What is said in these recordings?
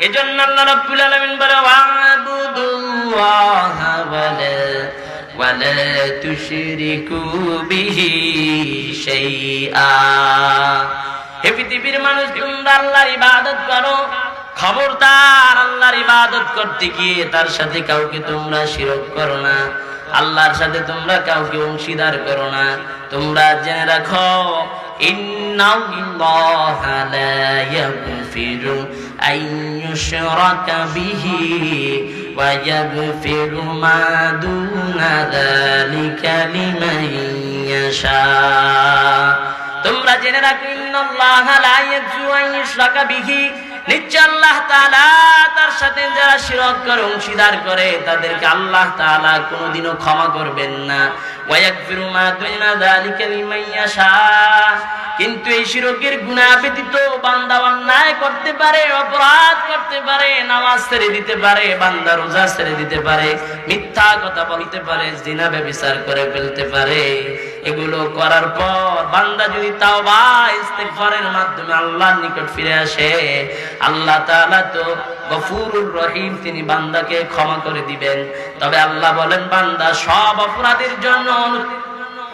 এজন্য আল্লাহ রাব্বুল আলামিন বলে, ওয়াবুদুল্লাহ ওয়ালা ওয়ালা তুশরিকু বিহি শাইআ। হে পৃথিবীর মানুষ, তোমরা আল্লাহর ইবাদত করো। খবরদার আল্লাহর ইবাদত করতে গিয়ে তার সাথে কাউকে তোমরা শিরক করো না। আল্লাহর সাথে তোমরা কাউকে অংশীদার করো না। তোমরা জেনে রাখো ইন্নাল্লাহা লা ইয়াগফিরু আন ইউশরাকা বিহি ওয়া ইয়াগফিরু মা দুনা যালিকা লিমান ইয়াশা তোমরা জেনে নিশ্চয় আল্লাহ তার সাথে যারা শিরক করে, অংশীদার করে, তাদেরকে আল্লাহ কোনোদিনও ক্ষমা করবেন না। কিন্তু এই শিরকের গুনাহ ব্যতীত বান্দা অন্যায় করতে পারে, অপরাধ করতে পারে, নামাজ ছেড়ে দিতে পারে, বান্দা রোজা ছেড়ে দিতে পারে, মিথ্যা কথা বলতে পারে, জিনা ব্যভিচার করে ফেলতে পারে। এগুলো করার পর বান্দা যদি তাও মাধ্যমে আল্লাহর নিকট ফিরে আসে। আল্লাহ তো গফুরুর রহিম, তিনি বান্দাকে ক্ষমা করে দিবেন। তবে আল্লাহ বলেন, বান্দা, সব জন্য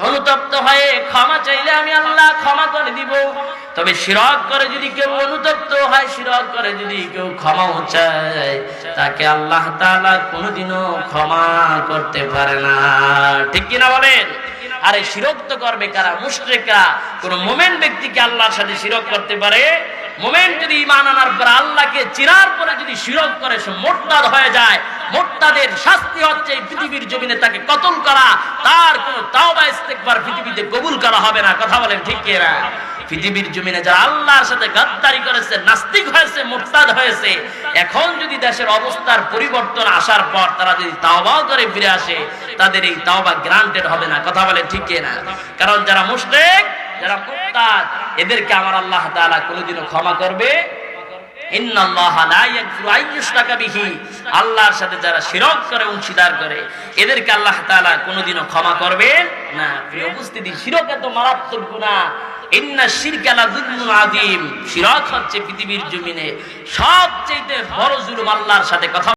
অনুতপ্ত হয়ে ক্ষমা চাইলে আমি আল্লাহ ক্ষমা করে দিব। তবে শিরক করে যদি কেউ অনুতপ্ত হয়, শিরক করে যদি কেউ ক্ষমাও চায়, তাকে আল্লাহ তাআলা কোনোদিনও ক্ষমা করতে পারে না। ঠিক কিনা বলেন? আরে শিরক তো করবে কারা? মুশরিকরা। কোন মোমেন ব্যক্তিকে আল্লাহর সাথে শিরক করতে পারে? মোমেন যদি ইমান আনার পর আল্লাহকে চিরার পরে যদি শিরক করে, সে মোরতাদ হয়ে যায়। মোরতাদের শাস্তি হচ্ছে এই পৃথিবীর জমিনে তাকে কতল করা। তার কোন তাওবা, ইস্তেগফার পৃথিবীতে কবুল করা হবে না। কথা বলেন ঠিক না পৃথিবীর জমিনে যারা আল্লাহর সাথে গাদ্দারি করেছে, নাস্তিক হয়েছে, মোরতাদ হয়েছে, এখন যদি দেশের অবস্থার পরিবর্তন আসার পর তারা যদি তাওবাও করে ফিরে আসে তাদের এই তাওবা গ্রান্টেড হবে না। কথা বলে ঠিক না কারণ যারা মুশরিক, যারা মুরতাদ এদেরকে আমার আল্লাহ তাআলা কোনোদিনও ক্ষমা করবে। আল্লাহর সাথে যারা শিরক করে, অংশীদার করে, এদেরকে আল্লাহ তাআলা কোনোদিনও ক্ষমা করবেন না। উপস্থিতি, শিরক এত মারাত্মক আযীম। শিরক হচ্ছে পৃথিবীর জমিনে সবচেয়ে বড় জুলুম আল্লাহর সাথে কথা